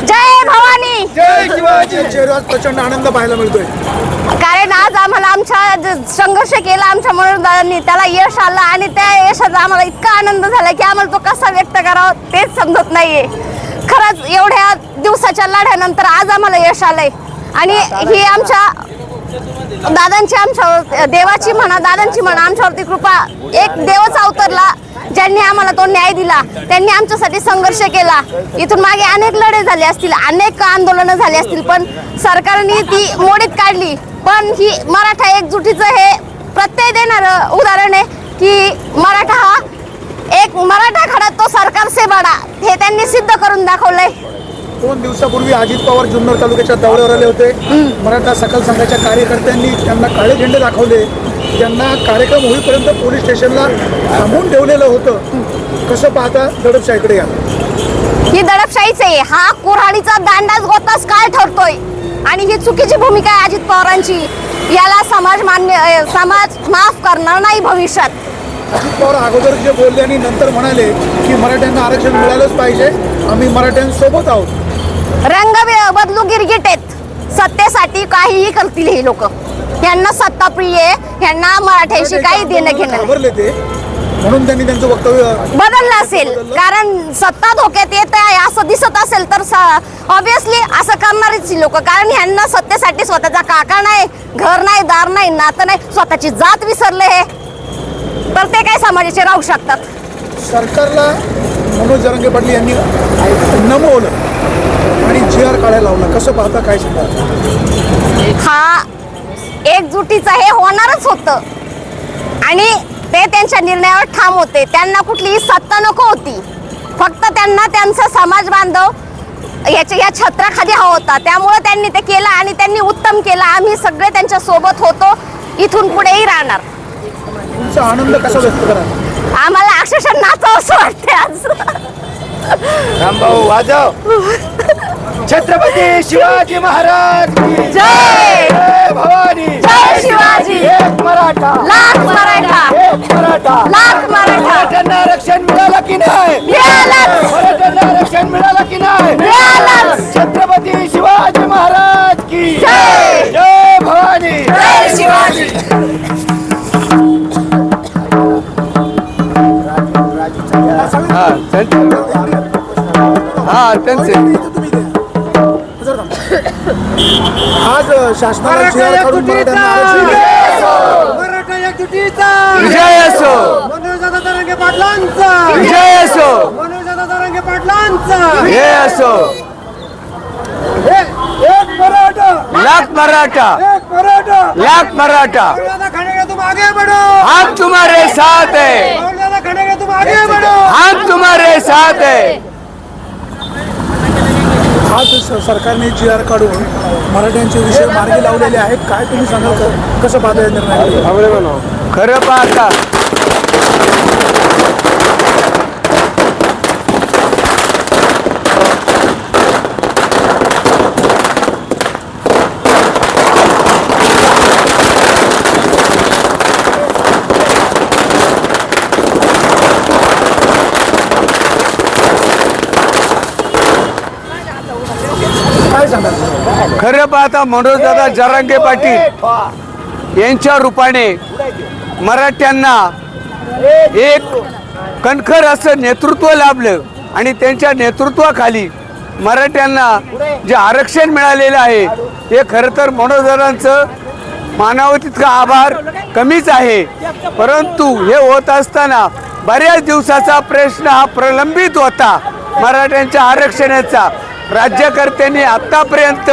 जय भवानी! जय शिवाजी! चेहऱ्यावर प्रचंड आनंद पाहायला मिळतोय. कारण आज आम्हाला आमच्या ज- संघर्ष केला आमच्या मनोदारांनी त्याला यश आलं आणि त्या यशाचा आम्हाला इतका आनंद झाला की आम्हाला तो कसा व्यक्त करावा तेच समजत नाहीये. खरंच एवढ्या दिवसाच्या लढ्यानंतर आज आम्हाला यश आलंय. आणि ही आमच्या दादांची आमच्यावर देवाची म्हणा दादांची म्हणा आमच्यावरती कृपा एक देवच अवतरला. ज्यांनी आम्हाला तो न्याय दिला त्यांनी आमच्यासाठी संघर्ष केला. इथून मागे अनेक लढे झाले असतील अनेक आंदोलनं झाली असतील पण सरकारने ती मोडीत काढली. पण ही मराठा एकजुटीचं हे प्रत्यय देणारं उदाहरण आहे की मराठा हा एक मराठा खडा तो सरकार से बडा. हे त्यांनी सिद्ध करून दाखवलंय. दोन दिवसापूर्वी अजित पवार जुन्नर तालुक्याच्या दौऱ्यावर आले होते. मराठा सकल संघाच्या कार्यकर्त्यांनी त्यांना काळे झेंडे दाखवले. त्यांना कार्यक्रम होईपर्यंत पोलीस स्टेशनला थांबवून ठेवलेलं होतं. कसं पाहता दडपशाहीकडे या. ही दडपशाहीच आहे. हा कुऱ्हाडीचा दांडाच गोताच काय ठरतोय. आणि ही चुकीची भूमिका आहे अजित पवारांची. याला समाज मान्य समाज माफ करणार नाही भविष्यात. अजित पवार अगोदर जे बोलले आणि नंतर म्हणाले की मराठ्यांना आरक्षण मिळालंच पाहिजे. आम्ही मराठ्यांसोबत आहोत. रंग बदलू गिरगिट आहेत सत्तेसाठी काहीही करतील हे लोक. यांना सत्ता प्रिय आहे यांना मराठ्यांशी काही देणं घेणं. घाबरले ते. म्हणून त्यांनी त्यांचं वक्तव्य बदललं असेल. कारण सत्ता धोक्यात येत आहे असं दिसत असेल तर ऑब्विसली असं करणारीच लोक. कारण ह्यांना सत्तेसाठी स्वतःचा काका नाही घर नाही दार नाही नातं नाही स्वतःची जात विसरले हे. तर ते काय समाजाचे राहू शकतात? सरकारला मनोज जरंगे पाटील यांनी नमवलं आणि जी आर काढायला लावला. कसं पाहता काय सांगा हा एकजुटीचं हे होणारच होतं. आणि ते त्यांच्या निर्णयावर ठाम होते. त्यांना कुठलीही सत्ता नको होती. फक्त त्यांना त्यांचा समाज बांधव याच्या या छत्राखाली हवा होता. त्यामुळे त्यांनी ते केलं आणि त्यांनी उत्तम केलं. आम्ही सगळे त्यांच्यासोबत होतो. इथून पुढेही राहणार. तुमचा आनंद कसा व्यक्त करा आम्हाला अक्षरशः नाचावं असं वाटते आज. रामभाऊ वाजव. छत्रपती शिवाजी महाराज की जय जय भवानी जय शिवाजी एक मराठा लाख मराठा एक मराठा लाख मराठा मराठ्यांना आरक्षण मिळालं की नाही मराठ्यांना आरक्षण मिळालं की नाही छत्रपती शिवाजी महाराज की जय. जय भवानी जय शिवाजी हा त्यांचे हा त्यांचे आज एकजुटीचा! विजय असो! मनोजदादा तरंगे पाटलांचा! विजय असो! मनोजदादा तरंगे पाटलांचा! हे असो! एक एक मराठा! लाख मराठा! एक मराठा! लाख मराठा! मौलाना खड़ेगे तुम आगे बढ़ो! हम तुम्हारे साथ है। तुम आगे बढ़ो! हम तुम्हारे साथ है। आज सरकारने जी आर काढून मराठ्यांचे विषय मार्गी लावलेले आहेत. काय तुम्ही सांगाल? कसं पाहता येणार नाही खरं पाहता काय सांगाल खरं पाहता मनोजदादा जरांगे पाटील यांच्या रूपाने मराठ्यांना एक कणखर असं नेतृत्व लाभलं आणि त्यांच्या नेतृत्वाखाली मराठ्यांना जे आरक्षण मिळालेलं आहे हे खरं तर मनोजदादांचं मानावं तितका आभार कमीच आहे. परंतु हे होत असताना बऱ्याच दिवसाचा प्रश्न हा प्रलंबित होता मराठ्यांच्या आरक्षणाचा. राज्यकर्त्यांनी आत्तापर्यंत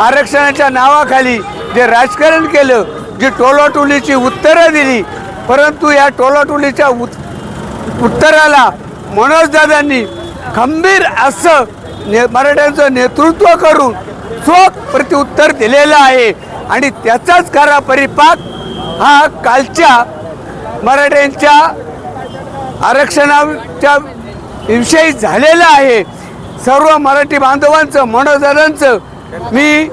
आरक्षणाच्या नावाखाली जे राजकारण केलं जी टोलाटोलीची उत्तरं दिली परंतु या टोलाटोलीच्या उत उत्तराला मनोजदादांनी खंबीर असं ने मराठ्यांचं नेतृत्व करून चोख प्रतिउत्तर दिलेलं आहे. आणि त्याचाच खरा परिपाक हा कालच्या मराठ्यांच्या आरक्षणाच्या विषयी झालेला आहे. सर्व मराठी बांधवांचं मनोदारांचं मी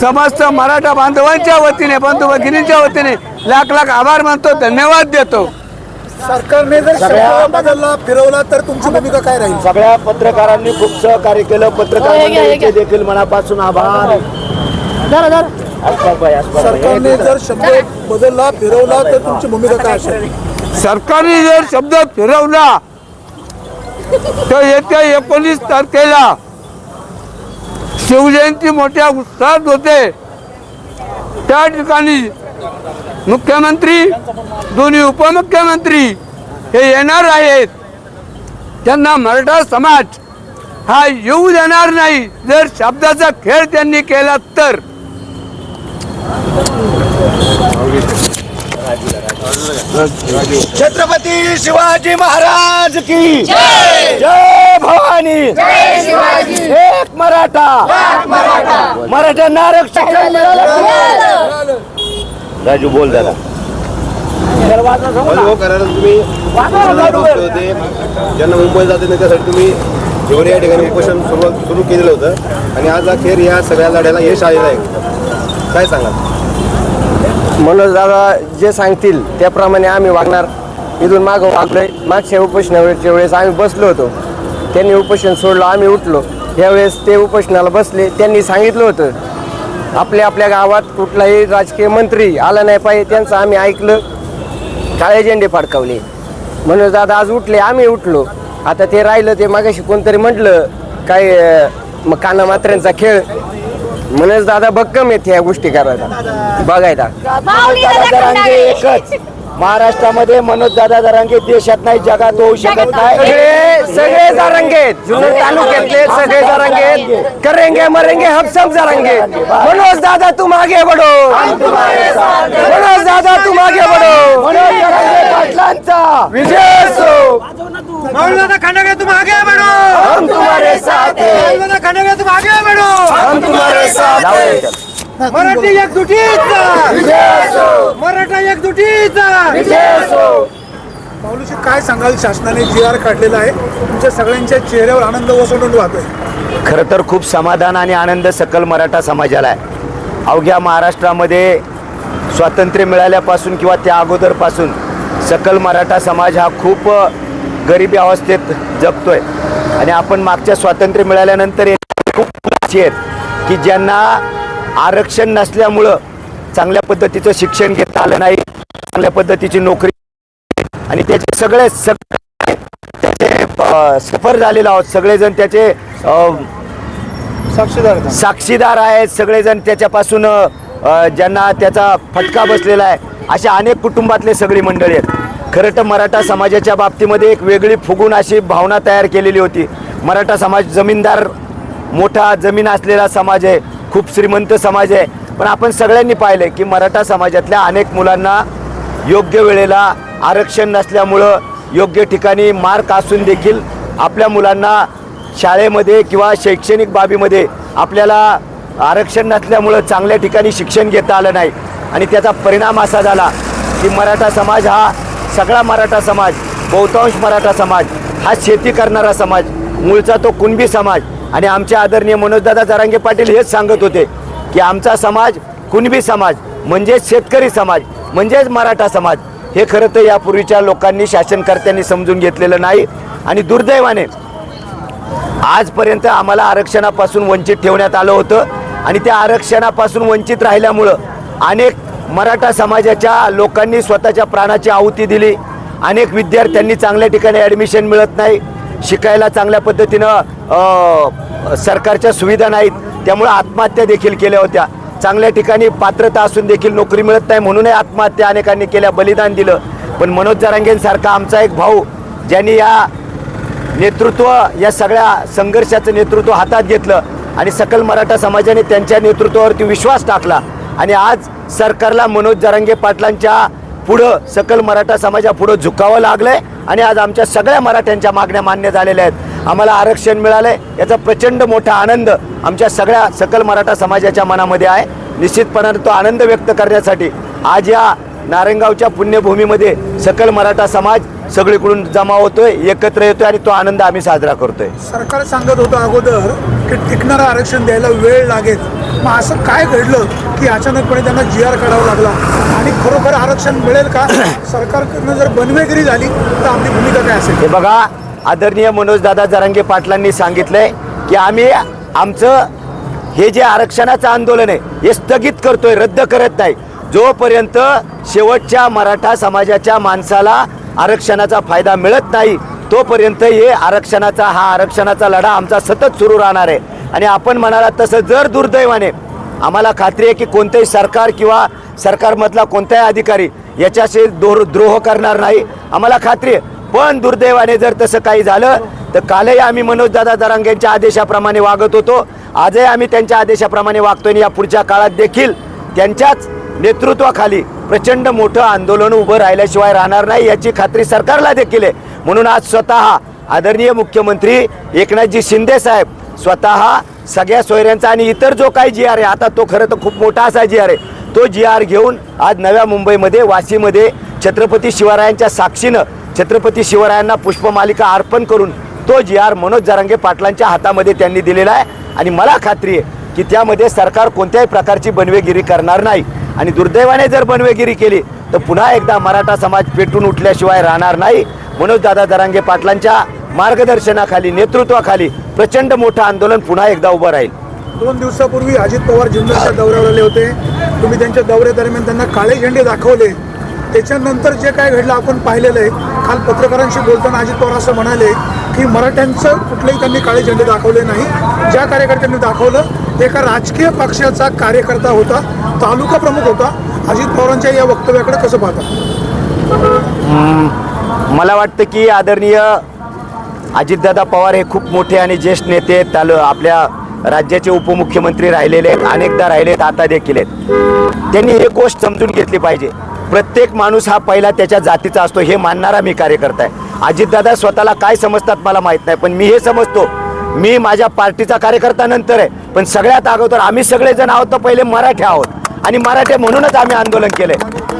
समस्त मराठा बांधवांच्या वतीने बंधू भगिनींच्या वतीने लाख लाख आभार मानतो धन्यवाद देतो. सरकारने जर सगळ्या- बदलला फिरवला तर तुमची भूमिका काय राहील? सगळ्या पत्रकारांनी खूप सहकार्य केलं. पत्रकार मंडळीचे देखील मनापासून आभार. सरकारने जर शब्द बदलला फिरवला तर तुमची भूमिका काय असेल? सरकारने जर शब्द फिरवला तर येत्या एकोणीस तारखेला शिवजयंती मोठ्या उत्साहात होते. त्या ठिकाणी मुख्यमंत्री दोन्ही उपमुख्यमंत्री हे येणार आहेत. त्यांना मराठा समाज हा येऊ देणार नाही. जर शब्दाचा खेळ त्यांनी केला तर. छत्रपती शिवाजी महाराज की जय भवानी. एक मराठा. मराठ्यांना आरक्षण. राजू बोल दादा हो तुम्ही होते. ज्यांना मुंबईत जाते नाही त्यासाठी तुम्ही जेवढे या ठिकाणी उपोषण सुरुवात सुरू केलेलं होतं. आणि आज अखेर या सगळ्या लढ्याला यश आलेलं आहे. काय सांगाल? मनोज दादा जे सांगतील त्याप्रमाणे आम्ही वागणार. इथून मागं वागलोय. मागच्या उपोषणाच्या वेळेस आम्ही बसलो होतो. त्यांनी उपोषण सोडलं आम्ही उठलो. यावेळेस ते उपोषणाला बसले. त्यांनी सांगितलं होतं आपल्या आपल्या गावात कुठलाही राजकीय मंत्री आला नाही पाहिजे त्यांचं आम्ही ऐकलं. काळे झेंडे फडकावले. मनोज दादा आज उठले आम्ही उठलो. आता ते राहिलं ते मागाशी कोणतरी म्हटलं काय मग काना मात्र्यांचा खेळ मनोज दादा भक्कम येते ह्या गोष्टी करायला. बघायला. एकच. महाराष्ट्रामध्ये मनोज दादा दरांगे देशात नाही जगात होऊ शकत नाही. सगळे सगळे जारंगे जुन्नर तालुक्यातले सगळे जारंगे करेंगे मरेंगे हम सब जारंगे मनोज दादा तुम आगे बढ़ो मनोज दादा तुम आगे बढ़ो मनोज दरांगे पाटलांचा. विजय असो. मौलाना खांडेकर तुम आगे बढ़ो हम तुम्हारे साथ मौलाना खांडेकर तुम आगे बढ़ो हम तुम्हारे साथ मराठी एकजुटीचा! मराठा एकजुटीचा! माऊलीशी काय सांगाल? शासनाने जी आर काढलेला आहे. तुमच्या सगळ्यांच्या चेहऱ्यावर आनंद ओसंडून वाहतोय. खरं तर खूप समाधान आणि आनंद सकल मराठा समाजाला आहे. अवघ्या महाराष्ट्रामध्ये स्वातंत्र्य मिळाल्यापासून किंवा त्या अगोदरपासून सकल मराठा समाज हा खूप गरिबी अवस्थेत जगतोय. आणि आपण मागच्या स्वातंत्र्य मिळाल्यानंतर खूप आहेत की ज्यांना आरक्षण नसल्यामुळं चांगल्या पद्धतीचं शिक्षण घेता आलं नाही चांगल्या पद्धतीची नोकरी आणि त्याचे सगळे सगळे त्याचे सफर झालेले आहोत. सगळेजण त्याचे साक्षीदार साक्षीदार आहेत. सगळेजण त्याच्यापासून ज्यांना त्याचा फटका बसलेला आहे अशा अनेक कुटुंबातले सगळी मंडळी आहेत. खरं तर मराठा समाजाच्या बाबतीमध्ये एक वेगळी फुगून अशी भावना तयार केलेली होती. मराठा समाज जमीनदार मोठा जमीन असलेला समाज आहे. खूप श्रीमंत समाज आहे. पण आपण सगळ्यांनी पाहिलं की मराठा समाजातल्या अनेक मुलांना योग्य वेळेला आरक्षण नसल्यामुळं योग्य ठिकाणी मार्क असून देखील आपल्या मुलांना शाळेमध्ये किंवा शैक्षणिक बाबीमध्ये आपल्याला आरक्षण नसल्यामुळं चांगल्या ठिकाणी शिक्षण घेता आलं नाही. आणि त्याचा परिणाम असा झाला की मराठा समाज हा सगळा मराठा समाज बहुतांश मराठा समाज हा शेती करणारा समाज मूळचा तो कुणबी समाज आणि आमचे आदरणीय मनोजदादा जरांगे पाटील हेच सांगत होते की आमचा समाज कुणबी समाज म्हणजेच शेतकरी समाज म्हणजेच मराठा समाज हे खरं तर यापूर्वीच्या लोकांनी शासनकर्त्यांनी समजून घेतलेलं नाही. आणि दुर्दैवाने आजपर्यंत आम्हाला आरक्षणापासून वंचित ठेवण्यात आलं होतं. आणि त्या आरक्षणापासून वंचित राहिल्यामुळं अनेक मराठा समाजाच्या लोकांनी स्वतःच्या प्राणाची आहुती दिली. अनेक विद्यार्थ्यांनी चांगल्या ठिकाणी ॲडमिशन मिळत नाही. शिकायला चांगल्या पद्धतीनं सरकारच्या सुविधा नाहीत त्यामुळे आत्महत्या देखील केल्या होत्या. चांगल्या ठिकाणी पात्रता असून देखील नोकरी मिळत नाही म्हणूनही आत्महत्या अनेकांनी केल्या बलिदान दिलं. पण मनोज जरांगेंसारखा आमचा एक भाऊ ज्यांनी या नेतृत्व या सगळ्या संघर्षाचं नेतृत्व हातात घेतलं आणि सकल मराठा समाजाने त्यांच्या नेतृत्वावरती विश्वास टाकला. आणि आज सरकारला मनोज जरांगे पाटलांच्या पुढं सकल मराठा समाजापुढं झुकावं झुकावं लागलंय आणि आज आमच्या सगळ्या मराठ्यांच्या मागण्या मान्य झालेल्या आहेत. आम्हाला आरक्षण मिळालंय. याचा प्रचंड मोठा आनंद आमच्या सगळ्या सकल मराठा समाजाच्या मनामध्ये आहे. निश्चितपणाने तो आनंद व्यक्त करण्यासाठी आज या नारायणगावच्या पुण्यभूमीमध्ये सकल मराठा समाज सगळीकडून जमा होतोय एकत्र येतोय आणि तो आनंद आम्ही साजरा करतोय. सरकार सांगत होतं अगोदर की टिकणारं आरक्षण द्यायला वेळ लागेल. मग असं काय घडलं की अचानकपणे त्यांना जी आर काढावा लागला? आणि खरोखर आरक्षण मिळेल का? सरकारकडनं जर बनवेगिरी झाली तर आपली भूमिका काय असेल? हे बघा आदरणीय मनोजदादा जरांगे पाटलांनी सांगितलंय की आम्ही आमचं हे जे आरक्षणाचं आंदोलन आहे हे स्थगित करतोय रद्द करत नाही. जोपर्यंत शेवटच्या मराठा समाजाच्या माणसाला आरक्षणाचा फायदा मिळत नाही तोपर्यंत हे आरक्षणाचा हा आरक्षणाचा लढा आमचा सतत सुरू राहणार आहे. आणि आपण म्हणाला तसं जर दुर्दैवाने आम्हाला खात्री आहे की कोणतंही सरकार किंवा सरकारमधला कोणताही अधिकारी याच्याशी दोर द्रोह करणार नाही आम्हाला खात्री आहे. पण दुर्दैवाने जर तसं काही झालं तर कालही आम्ही मनोजदादा दरांगेंच्या आदेशाप्रमाणे वागत होतो. आजही आम्ही त्यांच्या आदेशाप्रमाणे वागतो आणि या पुढच्या काळात देखील त्यांच्याच नेतृत्वाखाली प्रचंड मोठं आंदोलन उभं राहिल्याशिवाय राहणार नाही याची खात्री सरकारला देखील आहे. म्हणून आज स्वतः आदरणीय मुख्यमंत्री एकनाथजी शिंदे साहेब स्वतः सगळ्या सोयऱ्यांचा आणि इतर जो काही जी आर आहे आता तो खरं तर खूप मोठा असा जी आर आहे तो जी आर घेऊन आज नव्या मुंबईमध्ये वाशीमध्ये छत्रपती शिवरायांच्या साक्षीनं छत्रपती शिवरायांना पुष्पमालिका अर्पण करून तो जी आर मनोज जरांगे पाटलांच्या हातामध्ये त्यांनी दिलेला आहे. आणि मला खात्री आहे की त्यामध्ये सरकार कोणत्याही प्रकारची बनवेगिरी करणार नाही. आणि दुर्दैवाने जर बनवेगिरी केली तर पुन्हा एकदा मराठा समाज पेटून उठल्याशिवाय राहणार नाही. मनोज दादा दरांगे पाटलांच्या मार्गदर्शनाखाली नेतृत्वाखाली प्रचंड मोठं आंदोलन पुन्हा एकदा उभं राहील. दोन दिवसापूर्वी अजित पवार जुन्नरच्या दौऱ्यावर आले होते. तुम्ही त्यांच्या दौऱ्यादरम्यान त्यांना काळे झेंडे दाखवले. त्याच्यानंतर जे काय घडलं आपण पाहिलेलं आहे. काल पत्रकारांशी बोलताना अजित पवार असं म्हणाले की मराठ्यांचं कुठलेही त्यांनी काळे झेंडे दाखवले नाही. ज्या कार्यकर्त्यांनी दाखवलं एका राजकीय पक्षाचा कार्यकर्ता होता तालुका प्रमुख होता. अजित पवारांच्या या वक्तव्याकडे कसं पाहता? मला वाटतं की आदरणीय अजितदादा पवार हे खूप मोठे आणि ज्येष्ठ नेते आहेत. तालु आपल्या राज्याचे उपमुख्यमंत्री राहिलेले आहेत. अनेकदा राहिले आहेत आता देखील आहेत. त्यांनी एक गोष्ट समजून घेतली पाहिजे. प्रत्येक माणूस हा पहिला त्याच्या जातीचा असतो हे मानणारा मी कार्यकर्ता आहे. अजितदादा स्वतःला काय समजतात मला माहीत नाही पण मी हे समजतो मी माझ्या पार्टीचा कार्यकर्ता नंतर आहे. पण सगळ्यात अगोदर आम्ही सगळेजण आहोत तर पहिले मराठे आहोत. आणि मराठे म्हणूनच आम्ही आंदोलन केले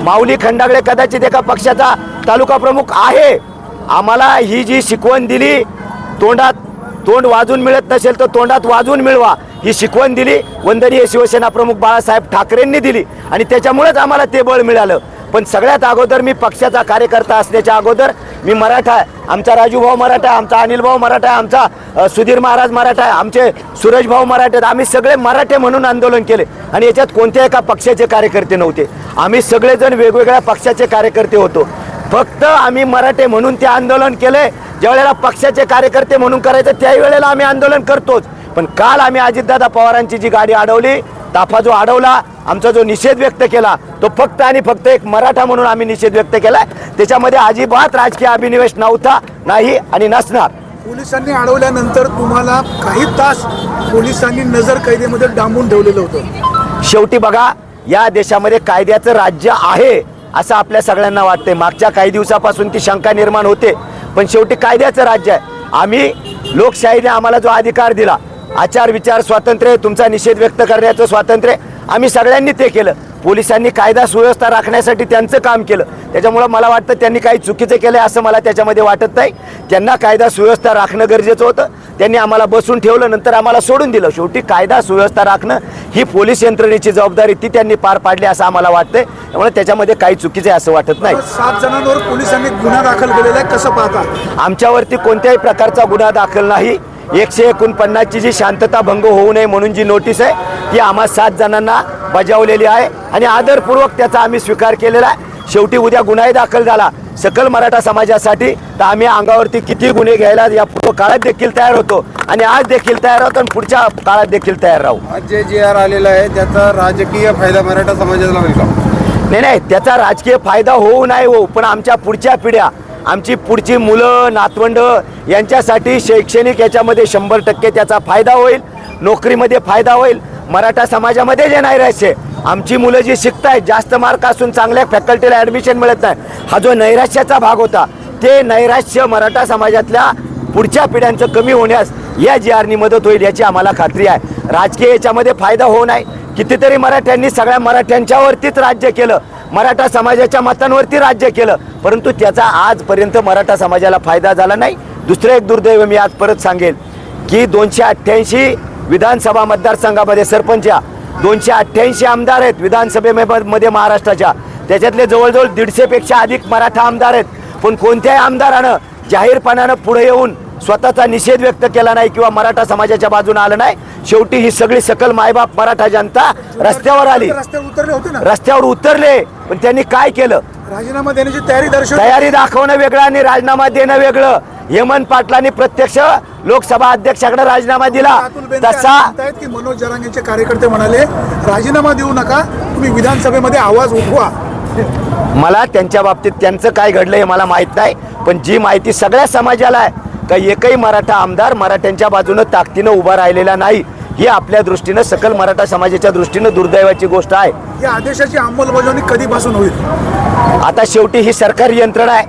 माऊली खंडागळे कदाचित एका पक्षाचा तालुका प्रमुख आहे. आम्हाला ही जी शिकवण दिली तोंडात तोंड वाजून मिळत नसेल तर तोंडात वाजून मिळवा. ही शिकवण दिली वंदनीय शिवसेना प्रमुख बाळासाहेब ठाकरेंनी दिली. आणि त्याच्यामुळेच आम्हाला ते बळ मिळालं. पण सगळ्यात अगोदर मी पक्षाचा कार्यकर्ता असण्याच्या अगोदर मी मराठा आहे. आमचा राजूभाऊ मराठा आहे आमचा अनिल भाऊ मराठा आहे आमचा सुधीर महाराज मराठा आहे आमचे सुरेश भाऊ मराठे आहेत. आम्ही सगळे मराठे म्हणून आंदोलन केले. आणि याच्यात कोणत्या एका पक्षाचे कार्यकर्ते नव्हते. आम्ही सगळेजण वेगवेगळ्या पक्षाचे कार्यकर्ते होतो. फक्त आम्ही मराठे म्हणून ते आंदोलन केले. ज्यावेळेला पक्षाचे कार्यकर्ते म्हणून करायचं त्याही वेळेला आम्ही आंदोलन करतोच. पण काल आम्ही अजितदादा पवारांची जी गाडी अडवली ताफा जो अडवला आमचा जो निषेध व्यक्त केला तो फक्त आणि फक्त एक मराठा म्हणून आम्ही निषेध व्यक्त केला त्याच्यामध्ये अजिबात राजकीय अभिनिवेश नव्हता नाही आणि नसणार. पोलिसांनी अडवल्यानंतर तुम्हाला काही तास पोलिसांनी नजर कैदेमध्ये डांबून ठेवलेलं होतं. शेवटी बघा या देशामध्ये कायद्याचं राज्य आहे असं आपल्या सगळ्यांना वाटतंय. मागच्या काही दिवसापासून ती शंका निर्माण होते पण शेवटी कायद्याचं राज्य आहे. आम्ही लोकशाहीने आम्हाला जो अधिकार दिला आचार विचार स्वातंत्र्य तुमचा निषेध व्यक्त करण्याचं स्वातंत्र्य आम्ही सगळ्यांनी ते केलं. पोलिसांनी कायदा सुव्यवस्था राखण्यासाठी त्यांचं काम केलं. त्याच्यामुळं मला वाटतं त्यांनी काही चुकीचं केलं असं मला त्याच्यामध्ये वाटत नाही. त्यांना कायदा सुव्यवस्था राखणं गरजेचं होतं. त्यांनी आम्हाला बसून ठेवलं नंतर आम्हाला सोडून दिलं. शेवटी कायदा सुव्यवस्था राखणं ही पोलीस यंत्रणेची जबाबदारी ती त्यांनी पार पाडली असं आम्हाला वाटतंय. त्यामुळे त्याच्यामध्ये काही चुकीचं आहे असं वाटत नाही. सात जणांवर पोलिसांनी गुन्हा दाखल केलेला आहे. कसं पाहता? आमच्यावरती कोणत्याही प्रकारचा गुन्हा दाखल नाही. एकशे एकोणपन्नासची जी शांतता भंग होऊ नये म्हणून जी नोटीस आहे ती आम्हा सात जणांना बजावलेली आहे आणि आदरपूर्वक त्याचा आम्ही स्वीकार केलेला आहे. शेवटी उद्या गुन्हाही दाखल झाला. सकल मराठा समाजासाठी तर आम्ही अंगावरती किती गुन्हे घ्यायला या पूर्व काळात देखील तयार होतो आणि आज देखील तयार होतो आणि पुढच्या काळात देखील तयार राहू. आज जे जी आर आलेला आहे त्याचा राजकीय फायदा मराठा समाजाला होईल का? नाही नाही त्याचा राजकीय फायदा होऊ नाही हो पण आमच्या पुढच्या पिढ्या आमची पुढची मुलं नातवंड यांच्यासाठी शैक्षणिक याच्यामध्ये शंभर टक्के त्याचा फायदा होईल नोकरीमध्ये फायदा होईल. मराठा समाजामध्ये जे नैराश्य आमची मुलं जी शिकत आहेत जास्त मार्क असून चांगल्या फॅकल्टीला ॲडमिशन मिळत नाही. हा जो नैराश्याचा भाग होता ते नैराश्य मराठा समाजातल्या पुढच्या पिढ्यांचं कमी होण्यास या जी आरनी मदत होईल याची आम्हाला खात्री आहे. राजकीय याच्यामध्ये फायदा होऊ नाही कितीतरी मराठ्यांनी सगळ्या मराठ्यांच्यावरतीच राज्य केलं. मराठा समाजाच्या मतांवरती राज्य केलं. परंतु त्याचा आजपर्यंत मराठा समाजाला फायदा झाला नाही. दुसरं एक दुर्दैव मी आज परत सांगेल की दोनशे अठ्ठ्याऐंशी विधानसभा मतदारसंघामध्ये सरपंच दोनशे अठ्ठ्याऐंशी आमदार आहेत विधानसभेमध्ये महाराष्ट्राच्या. त्याच्यातले जवळजवळ दीडशेपेक्षा अधिक मराठा आमदार आहेत. पण कोणत्याही आमदारानं जाहीरपणानं पुढे येऊन स्वतःचा निषेध व्यक्त केला नाही किंवा मराठा समाजाच्या बाजूने आलं नाही. शेवटी ही सगळी सकल मायबाप मराठा जनता रस्त्यावर आली. रस्त्यावर उतरले पण त्यांनी काय केलं? राजीनामा देण्याची तयारी तयारी दाखवणं वेगळं आणि राजीनामा देणं वेगळं. हेमंत पाटलांनी प्रत्यक्ष लोकसभा अध्यक्षाकडे राजीनामा दिला. तसा की मनोज जरांगेचे कार्यकर्ते म्हणाले राजीनामा देऊ नका तुम्ही विधानसभेमध्ये आवाज उठवा. मला त्यांच्या बाबतीत त्यांचं काय घडलं हे मला माहीत नाही पण जी माहिती सगळ्या समाजाला आहे का एकही मराठा आमदार मराठ्यांच्या बाजूनं ताकदीनं उभा राहिलेला नाही. ही आपल्या दृष्टीनं सकल मराठा समाजाच्या दृष्टीनं दुर्दैवाची गोष्ट आहे. या आदेशाची अंमलबजावणी कधीपासून होईल? आता शेवटी ही सरकारी यंत्रणा आहे.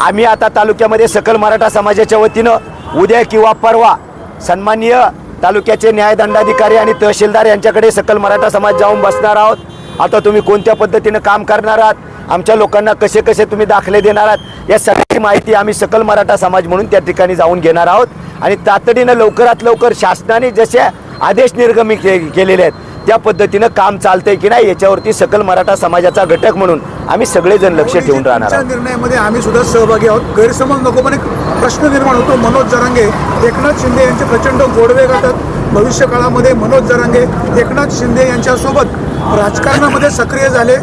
आम्ही आता तालुक्यामध्ये सकल मराठा समाजाच्या वतीनं उद्या किंवा परवा सन्माननीय तालुक्याचे न्यायदंडाधिकारी आणि तहसीलदार यांच्याकडे सकल मराठा समाज जाऊन बसणार आहोत. आता तुम्ही कोणत्या पद्धतीनं काम करणार आहात? आमच्या लोकांना कसे कसे तुम्ही दाखले देणार आहात? या सगळ्याची माहिती आम्ही सकल मराठा समाज म्हणून त्या ठिकाणी जाऊन घेणार आहोत. आणि तातडीनं लवकरात लवकर शासनाने जसे आदेश निर्गमी के केलेले आहेत त्या पद्धतीनं काम चालतंय की नाही याच्यावरती सकल मराठा समाजाचा घटक म्हणून आम्ही सगळेजण लक्ष ठेवून राहणार निर्णयामध्ये आम्ही सुद्धा सहभागी आहोत. गैरसमज नको पण एक प्रश्न निर्माण होतो. मनोज जरांगे एकनाथ शिंदे यांचे प्रचंड गोडवे गातात. भविष्य काळामध्ये मनोज जरांगे एकनाथ शिंदे यांच्यासोबत राजकारणामध्ये सक्रिय झाले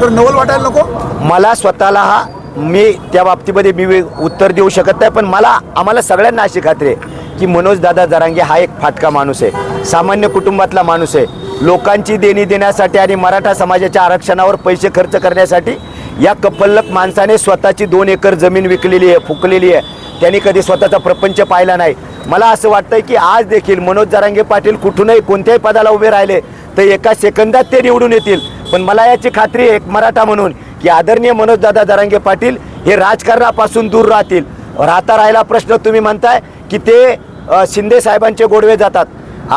तर नवल वाटायला नको? मला स्वतःला हा मी त्या बाबतीमध्ये मी उत्तर देऊ शकत नाही पण मला आम्हाला सगळ्यांना अशी खात्री आहे की मनोज दादा जरांगे हा एक फाटका माणूस आहे. सामान्य कुटुंबातला माणूस आहे. लोकांची देणी देण्यासाठी आणि मराठा समाजाच्या आरक्षणावर पैसे खर्च करण्यासाठी या कपल्लक माणसाने स्वतःची दोन एकर जमीन विकलेली आहे फुकलेली आहे. त्यांनी कधी स्वतःचा प्रपंच पाहिला नाही. मला असं वाटतंय की आज देखील मनोज जरांगे पाटील कुठूनही कोणत्याही पदाला उभे राहिले तर एका सेकंदात ते निवडून येतील. पण मला याची खात्री आहे एक मराठा म्हणून की आदरणीय मनोजदादा जरांगे पाटील हे राजकारणापासून दूर राहतील. राहता राहिला प्रश्न तुम्ही म्हणताय की ते शिंदे साहेबांचे गोडवे जातात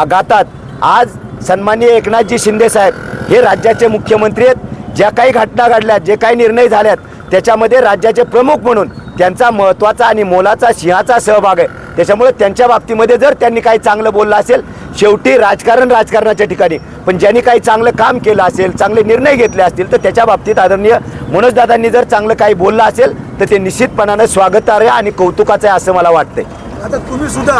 गातात. आज सन्माननीय एकनाथजी शिंदे साहेब हे राज्याचे मुख्यमंत्री आहेत. ज्या काही घटना घडल्या जे काही निर्णय झाल्यात त्याच्यामध्ये राज्याचे प्रमुख म्हणून त्यांचा महत्त्वाचा आणि मोलाचा सिंहाचा सहभाग आहे. त्याच्यामुळे त्यांच्या बाबतीमध्ये जर त्यांनी काही चांगलं बोललं असेल शेवटी राजकारण राजकारणाच्या ठिकाणी. पण ज्यांनी काही चांगलं काम केलं असेल चांगले निर्णय घेतले असतील तर त्याच्या बाबतीत आदरणीय मनोजदादांनी जर चांगलं काही बोललं असेल तर ते निश्चितपणानं स्वागतार्ह आणि कौतुकाचं आहे असं मला वाटतंय. आता तुम्ही सुद्धा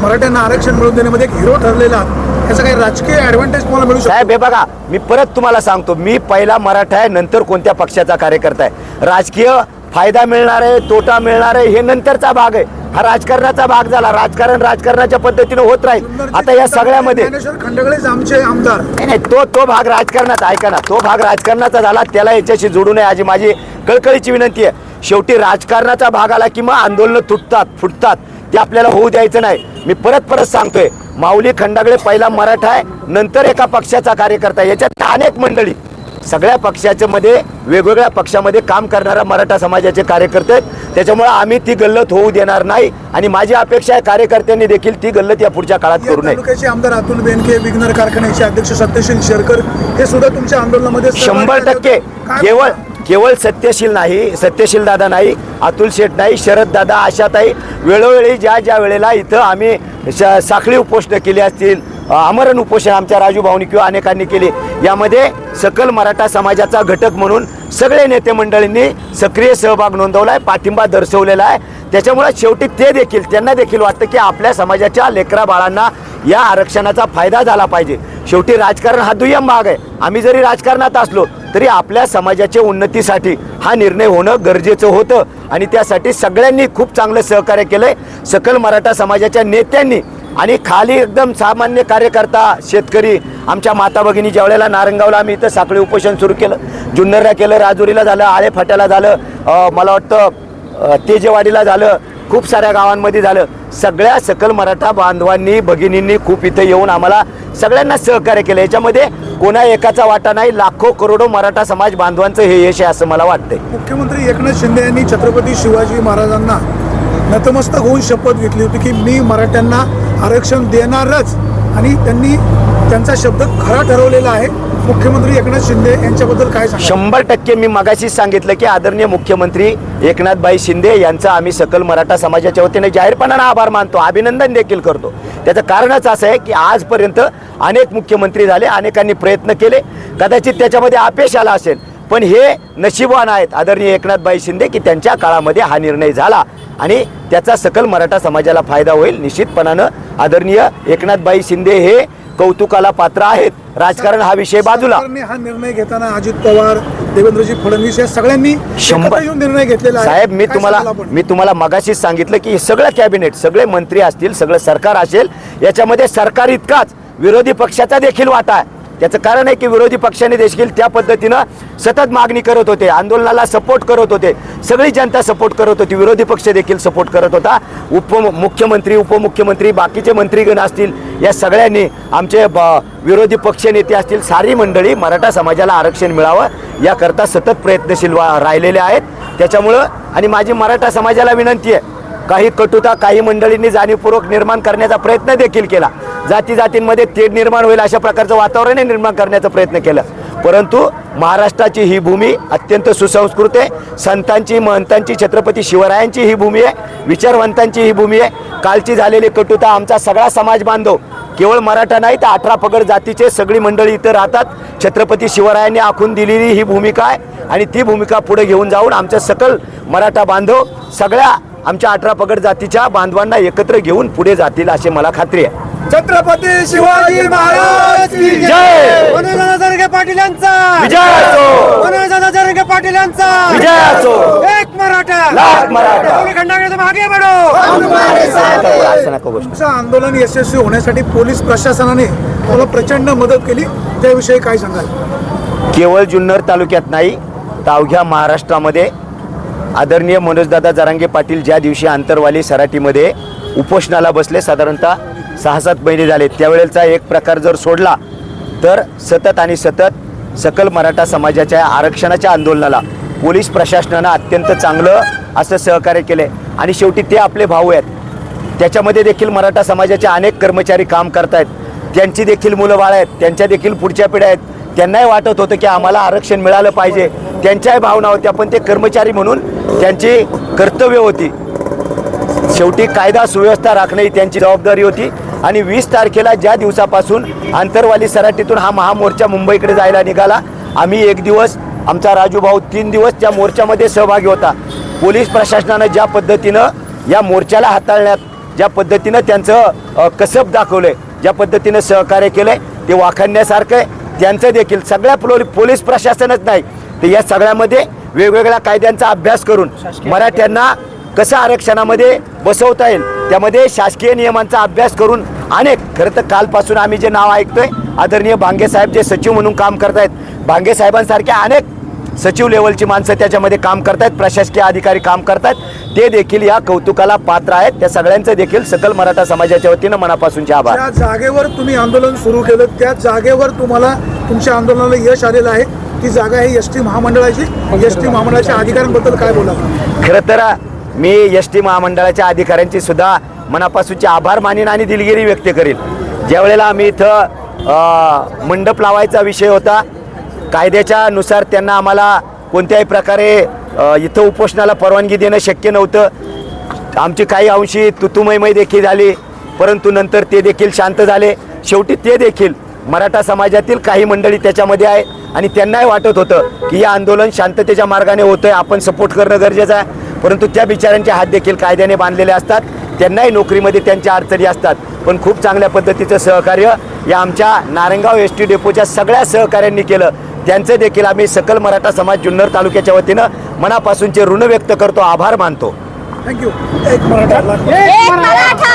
मराठ्यांना आरक्षण मिळवून देण्यामध्ये एक हिरो ठरलेला आहात. याचा काही राजकीय ऍडव्हान्टेज तुम्हाला मिळू शकतो. साहेब हे बघा मी परत तुम्हाला सांगतो मी पहिला मराठा आहे नंतर कोणत्या पक्षाचा कार्यकर्ता आहे. राजकीय फायदा मिळणार आहे तोटा मिळणार आहे हे नंतरचा भाग आहे. हा राजकारणाचा भाग झाला राजकारण राजकारणाच्या पद्धतीनं होत राहील. आता या सगळ्यामध्ये ज्ञानेश्वर खंडगळेच आमचे आमदार. नाही नाही तो तो भाग राजकारणाचा ऐका ना तो भाग राजकारणाचा झाला त्याला याच्याशी जोडू नये अशी माझी कळकळीची विनंती आहे. शेवटी राजकारणाचा भाग आला की मग आंदोलनं तुटतात फुटतात. ते आपल्याला होऊ द्यायचं नाही. मी परत परत सांगतोय माऊली खंडागळे पहिला मराठा आहे नंतर एका पक्षाचा कार्यकर्ता आहे. याच्यात अनेक मंडळी. सगळ्या पक्षाच्या मध्ये वेगवेगळ्या पक्षामध्ये काम करणाऱ्या मराठा समाजाचे कार्यकर्ते आहेत. त्याच्यामुळे आम्ही ती गल्लत होऊ देणार नाही. आणि माझी अपेक्षा आहे कार्यकर्त्यांनी देखील ती गल्लत या पुढच्या काळात करू नये. आमदार अतुल बेनके विघ्नर कारखान्याचे अध्यक्ष सत्यशील शेरकर हे सुद्धा तुमच्या आंदोलनामध्ये शंभर टक्के. केवळ केवळ सत्यशील नाही सत्यशील दादा नाही अतुल शेठ नाही शरद दादा आशाताई वेळोवेळी ज्या ज्या वेळेला इथं आम्ही श- साखळी उपोषणं केली असतील आमरण उपोषण आमच्या राजू भाऊनी किंवा अनेकांनी केली यामध्ये सकल मराठा समाजाचा घटक म्हणून सगळे नेते मंडळींनी सक्रिय सहभाग नोंदवला आहे पाठिंबा दर्शवलेला आहे. त्याच्यामुळे शेवटी ते देखील त्यांना देखील वाटतं की आपल्या समाजाच्या लेकरा बाळांना या आरक्षणाचा फायदा झाला पाहिजे. शेवटी राजकारण हा दुय्यम भाग आहे. आम्ही जरी राजकारणात असलो तरी आपल्या समाजाच्या उन्नतीसाठी हा निर्णय होणं गरजेचं होतं. आणि त्यासाठी सगळ्यांनी खूप चांगलं सहकार्य केलंय. सकल मराठा समाजाच्या नेत्यांनी आणि खाली एकदम सामान्य कार्यकर्ता शेतकरी आमच्या माता भगिनी ज्या वेळेला नारंगावला आम्ही इथं साखळी उपोषण सुरू केलं जुन्नरला केलं राजुरीला झालं आळे फाट्याला झालं मला वाटतं तेजेवाडीला झालं खूप साऱ्या गावांमध्ये झालं. सगळ्या सकल मराठा बांधवांनी भगिनींनी खूप इथं येऊन आम्हाला सगळ्यांना सहकार्य केलं. याच्यामध्ये कोणा एकाचा वाटा नाही लाखो करोडो मराठा समाज बांधवांचं हे यश आहे असं मला वाटतंय. मुख्यमंत्री एकनाथ शिंदे यांनी छत्रपती शिवाजी महाराजांना नतमस्तक होऊन शपथ घेतली होती की मी मराठ्यांना आरक्षण देणारच आणि त्यांनी त्यांचा शब्द खरा ठरवलेला आहे. मुख्यमंत्री एकनाथ शिंदे यांच्याबद्दल काय शंभर टक्के मी मगाशीच सांगितलं की आदरणीय मुख्यमंत्री एकनाथबाई शिंदे यांचा आम्ही सकल मराठा समाजाच्या वतीने जाहीरपणानं आभार मानतो अभिनंदन देखील करतो. त्याचं कारणच असं आहे की आजपर्यंत अनेक मुख्यमंत्री झाले अनेकांनी प्रयत्न केले. कदाचित त्याच्यामध्ये अपयश आला असेल पण हे नशीबवान आहेत आदरणीय एकनाथबाई शिंदे की त्यांच्या काळामध्ये हा निर्णय झाला आणि त्याचा सकल मराठा समाजाला फायदा होईल. निश्चितपणानं आदरणीय एकनाथबाई शिंदे हे कौतुकाला पात्र आहेत. राजकारण हा विषय बाजूला. सरकारने हा निर्णय घेताना अजित पवार देवेंद्रजी फडणवीस या सगळ्यांनी शंभर येऊन निर्णय घेतलेला आहे. साहेब मी काय तुम्हाला सांगाल आपण? मी तुम्हाला मगाशीच सांगितलं की हे सगळं कॅबिनेट सगळे मंत्री असतील सगळं सरकार असेल याच्यामध्ये सरकार इतकाच विरोधी पक्षाचा देखील वाटा आहे. त्याचं कारण आहे की विरोधी पक्षाने देखील त्या पद्धतीनं सतत मागणी करत होते आंदोलनाला सपोर्ट करत होते. सगळी जनता सपोर्ट करत होती. विरोधी पक्ष देखील सपोर्ट करत होता. उप मुख्यमंत्री उपमुख्यमंत्री बाकीचे मंत्रीगण असतील या सगळ्यांनी आमचे विरोधी पक्ष नेते असतील सारी मंडळी मराठा समाजाला आरक्षण मिळावं याकरता सतत प्रयत्नशील वा- राहिलेले आहेत. त्याच्यामुळं आणि माझी मराठा समाजाला विनंती आहे काही कटुता काही मंडळींनी जाणीवपूर्वक निर्माण करण्याचा प्रयत्न देखील केला. जाती जातींमध्ये तेढ निर्माण होईल अशा प्रकारचं वातावरण निर्माण करण्याचा प्रयत्न केला. परंतु महाराष्ट्राची ही भूमी अत्यंत सुसंस्कृत आहे. संतांची महंतांची छत्रपती शिवरायांची ही भूमी आहे. विचारवंतांची ही भूमी आहे. कालची झालेली कटुता आमचा सगळा समाज बांधव. केवळ मराठा नाही तर अठरा पगड जातीचे सगळी मंडळी इथं राहतात. छत्रपती शिवरायांनी आखून दिलेली ही भूमिका आहे. आणि ती भूमिका पुढे घेऊन जाऊन आमच्या सकल मराठा बांधव सगळ्या आमच्या अठरा पगड जातीच्या बांधवांना एकत्र घेऊन पुढे जातील अशी मला खात्री आहे. छत्रपती शिवाजी महाराज की जय. जरगे पाटील यांचा! विजय असो! जरगे पाटील यांचा! विजय असो! एक मराठा! लाख मराठा. असं नको गोष्ट. तुमचं आंदोलन यशस्वी होण्यासाठी पोलीस प्रशासनाने तुला प्रचंड मदत केली. त्याविषयी काय सांगाल? केवळ जुन्नर तालुक्यात नाही तर अवघ्या महाराष्ट्रामध्ये आदरणीय मनोजदादा जरांगे पाटील ज्या दिवशी आंतरवाली सराटीमध्ये उपोषणाला बसले साधारणतः सहा सात महिने झाले त्यावेळेचा एक प्रकार जर सोडला तर सतत आणि सतत सकल मराठा समाजाच्या आरक्षणाच्या आंदोलनाला पोलीस प्रशासनानं अत्यंत चांगलं असं सहकार्य केलं. आणि शेवटी ते आपले भाऊ आहेत. त्याच्यामध्ये देखील मराठा समाजाचे अनेक कर्मचारी काम करतायत. त्यांची देखील मुलं बाळ आहेत. त्यांच्या देखील पुढच्या पिढ्या आहेत. त्यांनाही वाटत होतं की आम्हाला आरक्षण मिळालं पाहिजे. त्यांच्याही भावना होत्या पण ते कर्मचारी म्हणून त्यांची कर्तव्य होती. शेवटी कायदा सुव्यवस्था राखणे ही त्यांची जबाबदारी होती. आणि वीस तारखेला ज्या दिवसापासून आंतरवाली सराटीतून हा महामोर्चा मुंबईकडे जायला निघाला आम्ही एक दिवस आमचा राजूभाऊ तीन दिवस त्या मोर्चामध्ये सहभागी होता. पोलीस प्रशासनानं ज्या पद्धतीनं या मोर्चाला हाताळण्यात ज्या पद्धतीनं त्यांचं कसब दाखवलं ज्या पद्धतीनं सहकार्य केलं ते वाखाणण्यासारखं आहे. त्यांचं देखील सगळ्या पोली- पोलीस प्रशासनच नाही. तर या सगळ्यामध्ये वेगवेगळ्या कायद्यांचा अभ्यास करून मराठ्यांना कसं आरक्षणामध्ये बसवता येईल त्यामध्ये शासकीय नियमांचा अभ्यास करून अनेक खरं तर कालपासून आम्ही जे नाव ऐकतोय आदरणीय भांगे साहेब जे सचिव म्हणून काम करतायत भांगे साहेबांसारख्या अनेक सचिव लेवलची माणसं त्याच्यामध्ये काम करतायत प्रशासकीय अधिकारी काम करतायत. ते देखील या कौतुकाला पात्र आहेत. त्या सगळ्यांचं देखील सकल मराठा समाजाच्या वतीनं मनापासूनचे आभार. त्या जागेवर तुम्ही आंदोलन सुरू केलं त्या जागेवर तुम्हाला तुमच्या आंदोलनाला यश आलेलं आहे. ती जागा आहे एस टी महामंडळाची. एस टी महामंडळाच्या अधिकाऱ्यांबद्दल काय बोला खरं तर मी एस टी महामंडळाच्या अधिकाऱ्यांची सुद्धा मनापासूनचे आभार मानेन आणि दिलगिरी व्यक्त करेल ज्या वेळेला आम्ही इथं मंडप लावायचा विषय होता कायद्याच्या नुसार त्यांना आम्हाला कोणत्याही प्रकारे इथं उपोषणाला परवानगी देणं शक्य नव्हतं. आमची काही अंशी तुतुमयमय देखील झाली परंतु नंतर ते देखील शांत झाले. शेवटी ते देखील मराठा समाजातील काही मंडळी त्याच्यामध्ये आहे आणि त्यांनाही वाटत होतं की हे आंदोलन शांततेच्या मार्गाने होतंय आपण सपोर्ट करणं गरजेचं आहे. परंतु त्या बिचाऱ्यांचे हात देखील कायद्याने बांधलेले असतात. त्यांनाही नोकरीमध्ये त्यांच्या अडचणी असतात. पण खूप चांगल्या पद्धतीचं सहकार्य या आमच्या नारंगाव एस टी डेपोच्या सगळ्या सहकाऱ्यांनी केलं. त्यांचे देखील आम्ही सकल मराठा समाज जुन्नर तालुक्याच्या वतीनं मनापासूनचे ऋण व्यक्त करतो आभार मानतो. थँक्यू एक मराठा. लाख एक मराठा.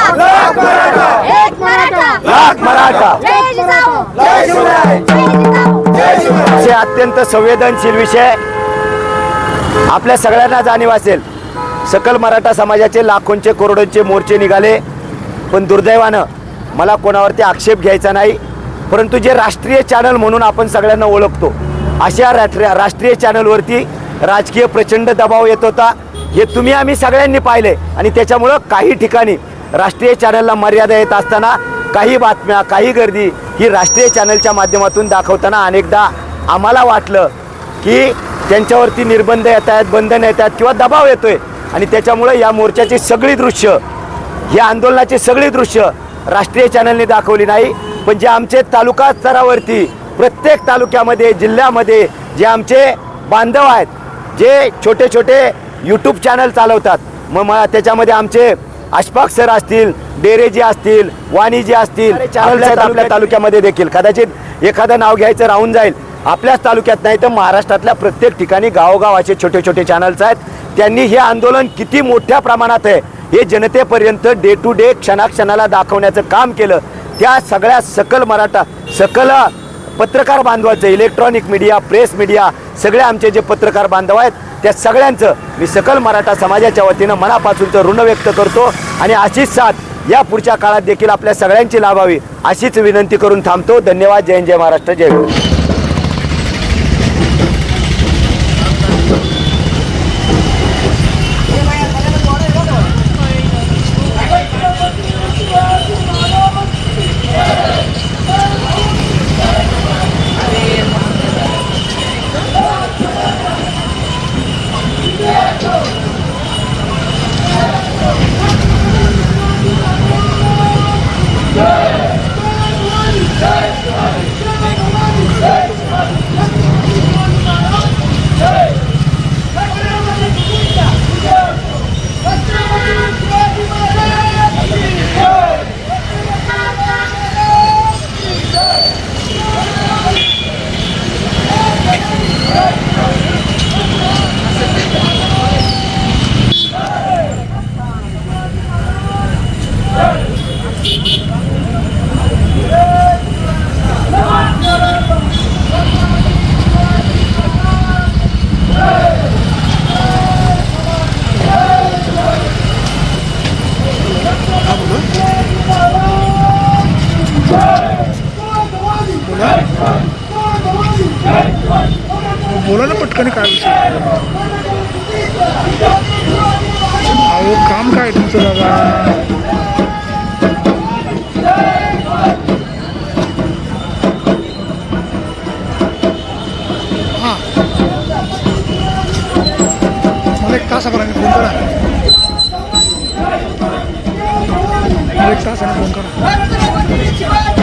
एक मराठा. लाख मराठा. जय जिजाऊ. जय जिजाऊ. असे अत्यंत संवेदनशील विषय. आपल्या सगळ्यांना जाणीव असेल सकल मराठा समाजाचे लाखोंचे करोडोंचे मोर्चे निघाले पण दुर्दैवानं मला कोणावरती आक्षेप घ्यायचा नाही. परंतु जे राष्ट्रीय चॅनल म्हणून आपण सगळ्यांना ओळखतो अशा राष्ट्रीय राष्ट्रीय चॅनलवरती राजकीय प्रचंड दबाव येत होता. हे तुम्ही आम्ही सगळ्यांनी पाहिले आणि त्याच्यामुळं काही ठिकाणी राष्ट्रीय चॅनलला मर्यादा येत असताना काही बातम्या काही गर्दी ही राष्ट्रीय चॅनलच्या माध्यमातून दाखवताना अनेकदा आम्हाला वाटलं की त्यांच्यावरती निर्बंध येत आहेत बंधन येत आहेत किंवा दबाव येतो आहे आणि त्याच्यामुळं या मोर्चाची सगळी दृश्य या आंदोलनाची सगळी दृश्य राष्ट्रीय चॅनलने दाखवली नाही. पण जे आमचे तालुका स्तरावरती प्रत्येक तालुक्यामध्ये जिल्ह्यामध्ये जे आमचे बांधव आहेत जे छोटे छोटे यूट्यूब चॅनल चालवतात मग मला त्याच्यामध्ये आमचे अशफाक सर असतील डेरेजी असतील वाणिजी असतील चॅनल आहेत आपल्या तालुक्यामध्ये देखील. कदाचित एखादं नाव घ्यायचं राहून जाईल. आपल्याच तालुक्यात नाही तर महाराष्ट्रातल्या प्रत्येक ठिकाणी गावोगाव असे छोटे छोटे चॅनल्स आहेत. त्यांनी हे आंदोलन किती मोठ्या प्रमाणात आहे हे जनतेपर्यंत डे टू डे क्षणाक्षणाला दाखवण्याचं काम केलं. त्या सगळ्या सकल मराठा सकल पत्रकार बांधवाचं इलेक्ट्रॉनिक मीडिया प्रेस मीडिया सगळे आमचे जे पत्रकार बांधव आहेत त्या सगळ्यांचं मी सकल मराठा समाजाच्या वतीनं मनापासूनचं ऋण व्यक्त करतो आणि अशीच साथ या पुढच्या काळात देखील आपल्या सगळ्यांची लाभावी अशीच विनंती करून थांबतो. धन्यवाद. जय जय महाराष्ट्र जय बोला ना पटकन काय विषय? अहो काम काय तुमचं दादा? हां. मला एक फोन करा. मला एक तासाने फोन करा.